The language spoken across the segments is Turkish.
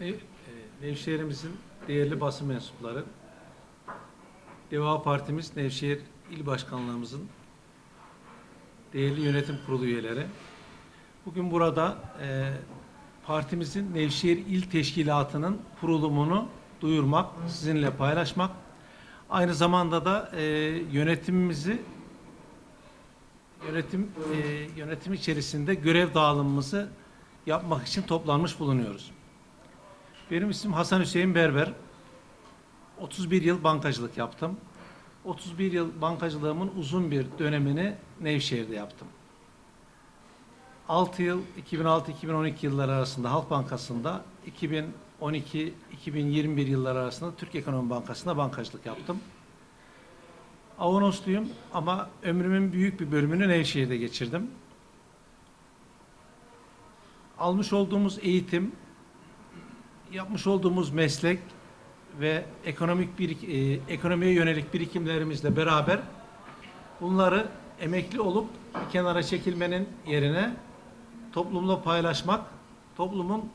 Nev- e, Nevşehir'imizin değerli basın mensupları, Deva Partimiz Nevşehir İl Başkanlığımızın değerli yönetim kurulu üyeleri. Bugün burada e, partimizin Nevşehir İl Teşkilatı'nın kurulumunu duyurmak, sizinle paylaşmak, aynı zamanda da e, yönetimimizi yönetim e, yönetim içerisinde görev dağılımımızı yapmak için toplanmış bulunuyoruz. Benim ismim Hasan Hüseyin Berber. 31 yıl bankacılık yaptım. 31 yıl bankacılığımın uzun bir dönemini Nevşehir'de yaptım. 6 yıl 2006-2012 yılları arasında Halk Bankası'nda, 2012-2021 yılları arasında Türk Ekonomi Bankası'nda bankacılık yaptım. Avanosluyum ama ömrümün büyük bir bölümünü Nevşehir'de geçirdim. Almış olduğumuz eğitim, yapmış olduğumuz meslek ve ekonomik bir e, ekonomiye yönelik birikimlerimizle beraber bunları emekli olup bir kenara çekilmenin yerine toplumla paylaşmak, toplumun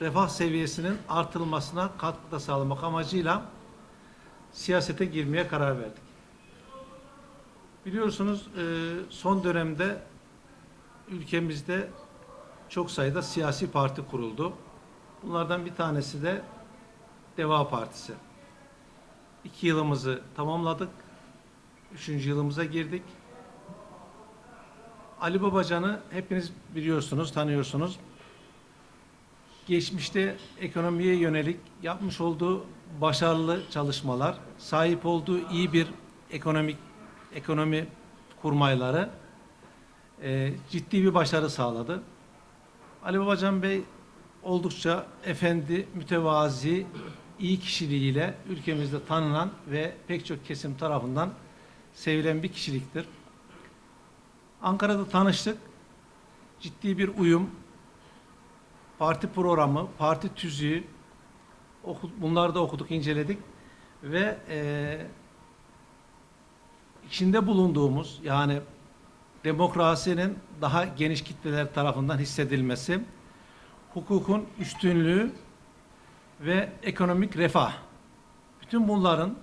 refah seviyesinin artırılmasına katkıda sağlamak amacıyla siyasete girmeye karar verdik. Biliyorsunuz e, son dönemde ülkemizde çok sayıda siyasi parti kuruldu. Bunlardan bir tanesi de Deva Partisi. İki yılımızı tamamladık. Üçüncü yılımıza girdik. Ali Babacan'ı hepiniz biliyorsunuz, tanıyorsunuz. Geçmişte ekonomiye yönelik yapmış olduğu başarılı çalışmalar, sahip olduğu iyi bir ekonomik ekonomi kurmayları e, ciddi bir başarı sağladı. Ali Babacan Bey oldukça efendi, mütevazi, iyi kişiliğiyle ülkemizde tanınan ve pek çok kesim tarafından sevilen bir kişiliktir. Ankara'da tanıştık. Ciddi bir uyum, parti programı, parti tüzüğü bunları da okuduk, inceledik ve eee içinde bulunduğumuz yani demokrasinin daha geniş kitleler tarafından hissedilmesi, hukukun üstünlüğü ve ekonomik refah. Bütün bunların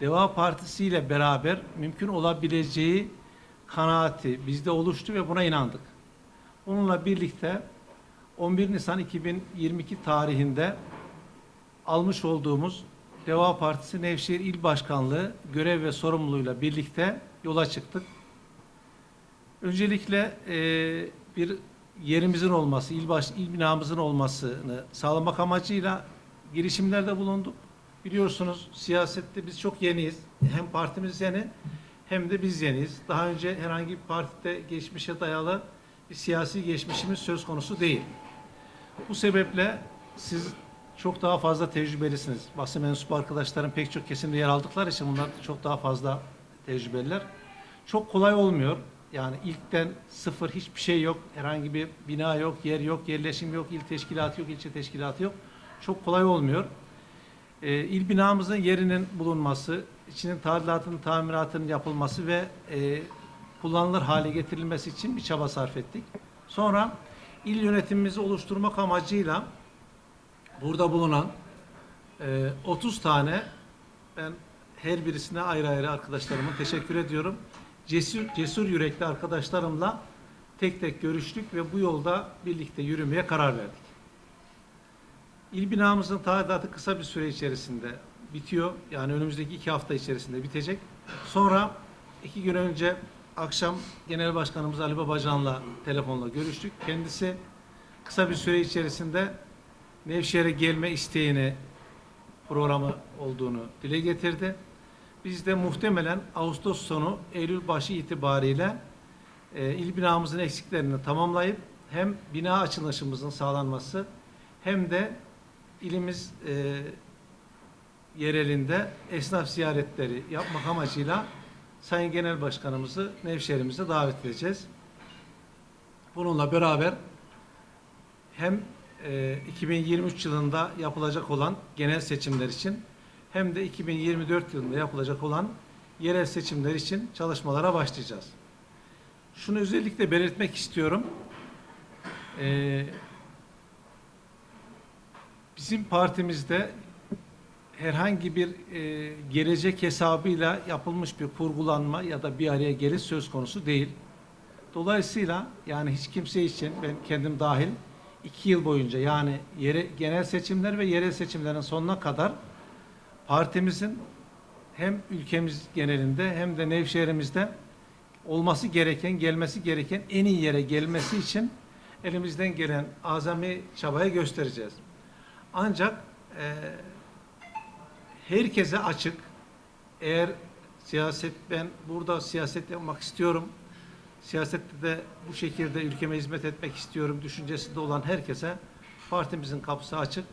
Deva Partisi ile beraber mümkün olabileceği kanaati bizde oluştu ve buna inandık. Bununla birlikte 11 Nisan 2022 tarihinde almış olduğumuz Deva Partisi Nevşehir İl Başkanlığı görev ve sorumluluğuyla birlikte yola çıktık. Öncelikle e, bir yerimizin olması, il, baş, il binamızın olmasını sağlamak amacıyla girişimlerde bulunduk. Biliyorsunuz siyasette biz çok yeniyiz. Hem partimiz yeni hem de biz yeniyiz. Daha önce herhangi bir partide geçmişe dayalı bir siyasi geçmişimiz söz konusu değil. Bu sebeple siz çok daha fazla tecrübelisiniz. Basın mensubu arkadaşların pek çok kesimde yer aldıkları için bunlar çok daha fazla tecrübeliler. Çok kolay olmuyor. Yani ilkten sıfır hiçbir şey yok. Herhangi bir bina yok, yer yok, yerleşim yok, il teşkilatı yok, ilçe teşkilatı yok. Çok kolay olmuyor. Ee, il binamızın yerinin bulunması, içinin tadilatının, tamiratının yapılması ve e, kullanılır hale getirilmesi için bir çaba sarf ettik. Sonra il yönetimimizi oluşturmak amacıyla burada bulunan e, 30 tane ben her birisine ayrı ayrı arkadaşlarıma teşekkür ediyorum. Cesur, cesur yürekli arkadaşlarımla tek tek görüştük ve bu yolda birlikte yürümeye karar verdik. İl binamızın tadilatı kısa bir süre içerisinde bitiyor. Yani önümüzdeki iki hafta içerisinde bitecek. Sonra iki gün önce akşam Genel Başkanımız Ali Babacan'la telefonla görüştük. Kendisi kısa bir süre içerisinde Nevşehir'e gelme isteğini programı olduğunu dile getirdi. Biz de muhtemelen Ağustos sonu Eylül başı itibariyle e, il binamızın eksiklerini tamamlayıp hem bina açılışımızın sağlanması hem de ilimiz e, yerelinde esnaf ziyaretleri yapmak amacıyla Sayın Genel Başkanımızı Nevşehir'imize davet edeceğiz. Bununla beraber hem e, 2023 yılında yapılacak olan genel seçimler için hem de 2024 yılında yapılacak olan yerel seçimler için çalışmalara başlayacağız. Şunu özellikle belirtmek istiyorum. Ee, bizim partimizde herhangi bir e, gelecek hesabıyla yapılmış bir kurgulanma ya da bir araya geliş söz konusu değil. Dolayısıyla yani hiç kimse için ben kendim dahil iki yıl boyunca yani yere, genel seçimler ve yerel seçimlerin sonuna kadar partimizin hem ülkemiz genelinde hem de Nevşehir'imizde olması gereken, gelmesi gereken en iyi yere gelmesi için elimizden gelen azami çabayı göstereceğiz. Ancak e, herkese açık. Eğer siyaset ben burada siyaset yapmak istiyorum. Siyasette de bu şekilde ülkeme hizmet etmek istiyorum düşüncesinde olan herkese partimizin kapısı açık.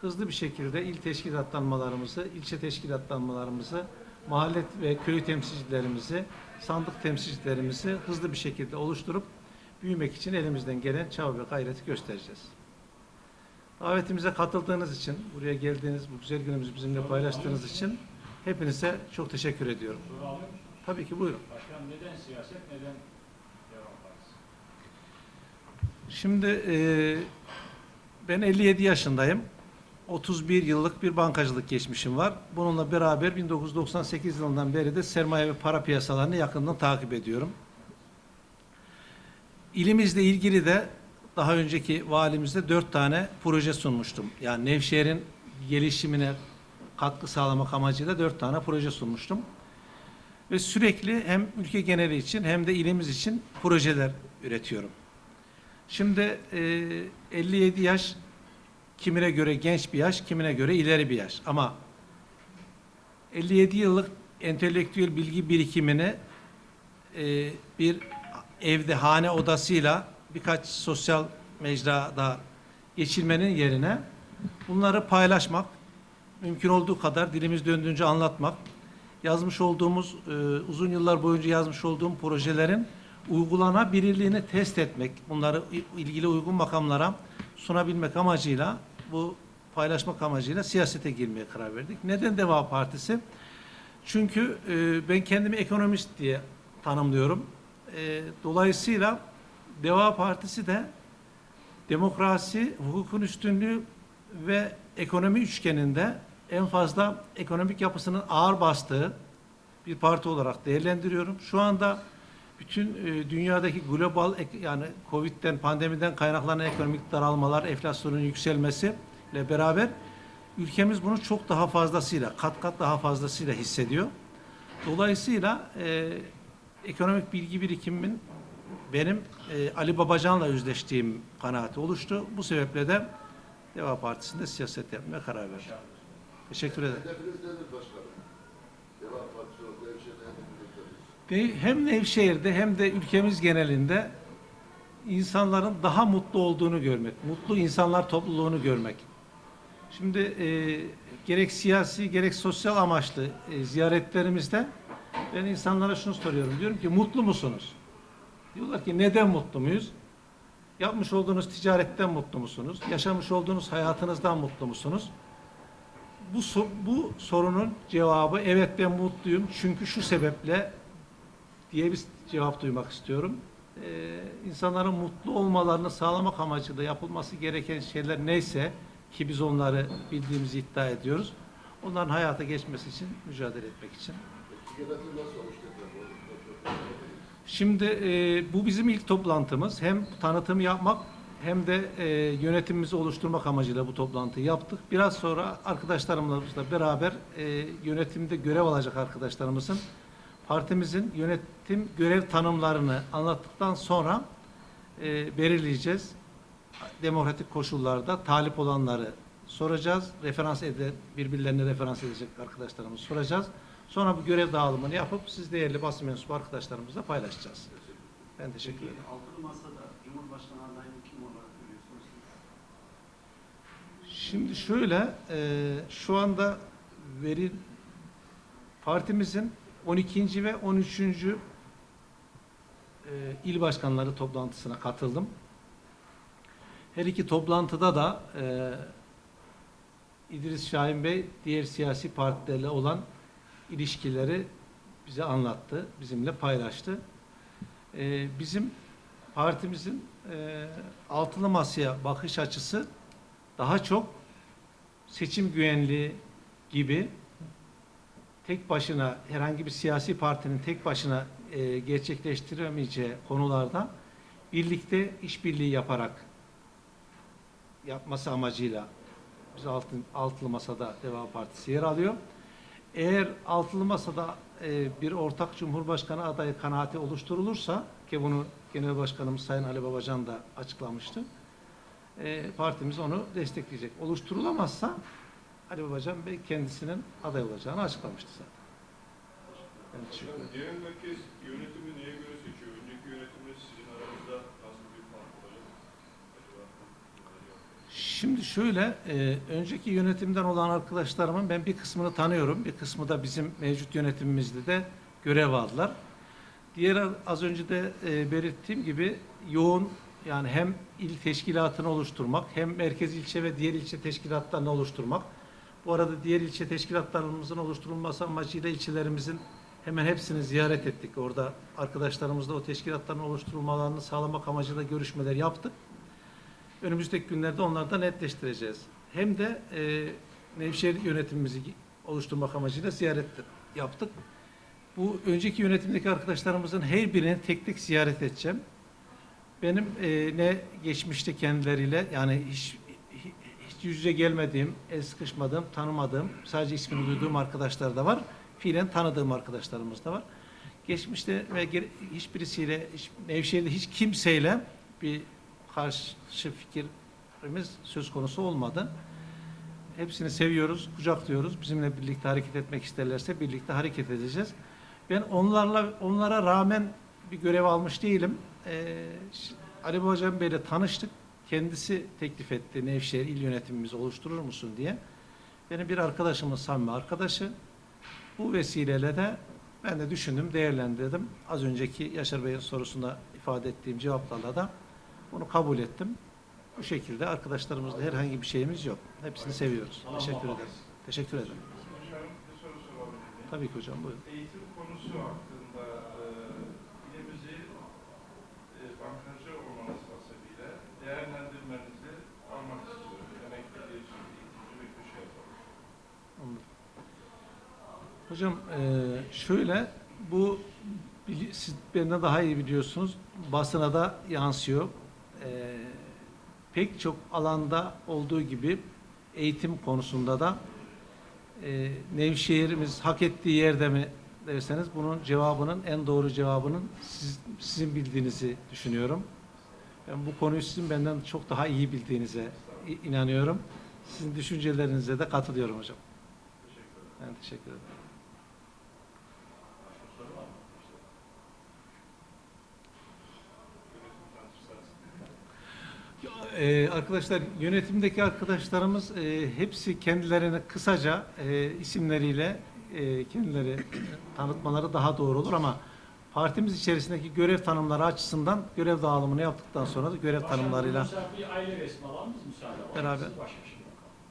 Hızlı bir şekilde il teşkilatlanmalarımızı, ilçe teşkilatlanmalarımızı, mahalle ve köy temsilcilerimizi, sandık temsilcilerimizi hızlı bir şekilde oluşturup büyümek için elimizden gelen çaba ve gayreti göstereceğiz. Davetimize katıldığınız için, buraya geldiğiniz, bu güzel günümüzü bizimle paylaştığınız için hepinize çok teşekkür ediyorum. Tabii ki buyurun. Başkan neden siyaset, neden Devam Partisi? Şimdi e, ben 57 yaşındayım. 31 yıllık bir bankacılık geçmişim var. Bununla beraber 1998 yılından beri de sermaye ve para piyasalarını yakından takip ediyorum. İlimizle ilgili de daha önceki valimizde dört tane proje sunmuştum. Yani Nevşehir'in gelişimine katkı sağlamak amacıyla dört tane proje sunmuştum. Ve sürekli hem ülke geneli için hem de ilimiz için projeler üretiyorum. Şimdi e, 57 yaş kimine göre genç bir yaş, kimine göre ileri bir yaş. Ama 57 yıllık entelektüel bilgi birikimini e, bir evde hane odasıyla birkaç sosyal mecrada geçirmenin yerine bunları paylaşmak, mümkün olduğu kadar dilimiz döndüğünce anlatmak, yazmış olduğumuz, e, uzun yıllar boyunca yazmış olduğum projelerin uygulanabilirliğini test etmek, bunları ilgili uygun makamlara sunabilmek amacıyla bu paylaşmak amacıyla siyasete girmeye karar verdik. Neden Deva Partisi? Çünkü e, ben kendimi ekonomist diye tanımlıyorum. E, dolayısıyla Deva Partisi de demokrasi, hukukun üstünlüğü ve ekonomi üçgeninde en fazla ekonomik yapısının ağır bastığı bir parti olarak değerlendiriyorum. Şu anda bütün e, dünyadaki global yani Covid'den, pandemiden kaynaklanan ekonomik daralmalar, enflasyonun yükselmesi ile beraber ülkemiz bunu çok daha fazlasıyla, kat kat daha fazlasıyla hissediyor. Dolayısıyla e, ekonomik bilgi birikimimin benim e, Ali Babacan'la yüzleştiğim kanaati oluştu. Bu sebeple de Deva Partisi'nde siyaset yapmaya karar verdim. Teşekkür ederim. Hem Nevşehir'de hem de ülkemiz genelinde insanların daha mutlu olduğunu görmek, mutlu insanlar topluluğunu görmek. Şimdi e, gerek siyasi gerek sosyal amaçlı e, ziyaretlerimizde ben insanlara şunu soruyorum. Diyorum ki mutlu musunuz? Diyorlar ki neden mutlu muyuz? Yapmış olduğunuz ticaretten mutlu musunuz? Yaşamış olduğunuz hayatınızdan mutlu musunuz? Bu, bu sorunun cevabı evet ben mutluyum çünkü şu sebeple diye bir cevap duymak istiyorum. Ee, insanların mutlu olmalarını sağlamak amacıyla yapılması gereken şeyler neyse ki biz onları bildiğimizi iddia ediyoruz. Onların hayata geçmesi için mücadele etmek için. Yönetim nasıl tekrar? Şimdi e, bu bizim ilk toplantımız. Hem tanıtım yapmak hem de e, yönetimimizi oluşturmak amacıyla bu toplantıyı yaptık. Biraz sonra arkadaşlarımızla beraber e, yönetimde görev alacak arkadaşlarımızın partimizin yönetim görev tanımlarını anlattıktan sonra e, belirleyeceğiz. Demokratik koşullarda talip olanları soracağız. Referans ede, birbirlerine referans edecek arkadaşlarımızı soracağız. Sonra bu görev dağılımını yapıp siz değerli basın mensubu arkadaşlarımızla paylaşacağız. Ben teşekkür Peki, ederim. Altılı Masa'da Cumhurbaşkanı adayını kim olarak görüyorsunuz? Şimdi şöyle, e, şu anda veri partimizin 12. ve 13. e, il başkanları toplantısına katıldım. Her iki toplantıda da e, İdris Şahin Bey diğer siyasi partilerle olan ilişkileri bize anlattı, bizimle paylaştı. E, bizim partimizin e, altılı masaya bakış açısı daha çok seçim güvenliği gibi tek başına herhangi bir siyasi partinin tek başına e, gerçekleştiremeyeceği konularda birlikte işbirliği yaparak yapması amacıyla biz altı, altılı masada Deva Partisi yer alıyor. Eğer altılı masada e, bir ortak Cumhurbaşkanı adayı kanaati oluşturulursa ki bunu Genel Başkanımız Sayın Ali Babacan da açıklamıştı. E, partimiz onu destekleyecek. Oluşturulamazsa Ali Babacan Bey kendisinin aday olacağını açıklamıştı zaten. Ben teşekkür genel merkez yönetimi neye göre seçiyor? Önceki yönetimle sizin aranızda nasıl bir fark olacak? Acaba? Şimdi şöyle, e, önceki yönetimden olan arkadaşlarımın ben bir kısmını tanıyorum. Bir kısmı da bizim mevcut yönetimimizde de görev aldılar. Diğer az önce de e, belirttiğim gibi yoğun yani hem il teşkilatını oluşturmak hem merkez ilçe ve diğer ilçe teşkilatlarını oluşturmak. Bu arada diğer ilçe teşkilatlarımızın oluşturulması amacıyla ilçelerimizin hemen hepsini ziyaret ettik. Orada arkadaşlarımızla o teşkilatların oluşturulmalarını sağlamak amacıyla görüşmeler yaptık. Önümüzdeki günlerde onları da netleştireceğiz. Hem de e, Nevşehir yönetimimizi oluşturmak amacıyla ziyaret yaptık. Bu önceki yönetimdeki arkadaşlarımızın her birini tek tek ziyaret edeceğim. Benim e, ne geçmişte kendileriyle yani hiç, hiç yüz yüze gelmediğim, el sıkışmadığım, tanımadığım, sadece ismini duyduğum arkadaşlar da var. Fiilen tanıdığım arkadaşlarımız da var. Geçmişte ve hiçbirisiyle, hiç, Nevşehir'de hiç kimseyle bir karşı fikrimiz söz konusu olmadı. Hepsini seviyoruz, kucaklıyoruz. Bizimle birlikte hareket etmek isterlerse birlikte hareket edeceğiz. Ben onlarla onlara rağmen bir görev almış değilim. Ee, Ali Babacan Bey'le tanıştık. Kendisi teklif etti Nevşehir il yönetimimizi oluşturur musun diye. Benim bir arkadaşımın samimi arkadaşı. Bu vesileyle de ben de düşündüm, değerlendirdim. Az önceki Yaşar Bey'in sorusunda ifade ettiğim cevaplarla da bunu kabul ettim. Bu şekilde arkadaşlarımızla herhangi bir şeyimiz yok. Hepsini seviyoruz. Teşekkür ederim. Teşekkür ederim. Tabii ki hocam buyurun. Eğitim konusu hakkında e, ilimizi e, bankacı olmanız hasebiyle değerlendirmenizi almak istiyorum. Emekli bir eğitimci ve köşe yapalım. Anladım. Hocam eee, şöyle bu siz benden daha iyi biliyorsunuz basına da yansıyor. Eee, pek çok alanda olduğu gibi eğitim konusunda da eee Nevşehir'imiz hak ettiği yerde mi derseniz bunun cevabının en doğru cevabının siz, sizin bildiğinizi düşünüyorum. Ben bu konuyu sizin benden çok daha iyi bildiğinize inanıyorum. Sizin düşüncelerinize de katılıyorum hocam. Ben teşekkür ederim. Ee, arkadaşlar yönetimdeki arkadaşlarımız e, hepsi kendilerini kısaca e, isimleriyle e, kendileri tanıtmaları daha doğru olur ama partimiz içerisindeki görev tanımları açısından görev dağılımını yaptıktan sonra da görev tanımlarıyla Başkanım, bir aile resmi alalım mı müsaade? Beraber. Şey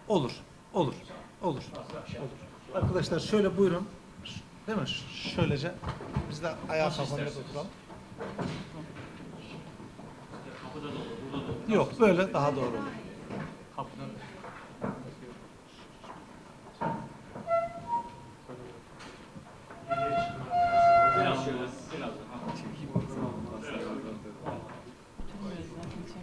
olur. Olur. Olur. Şey Olur. Arkadaşlar şöyle buyurun. Değil mi? Şöylece biz de ayağa kalkalım oturalım. Yok böyle daha doğru olur.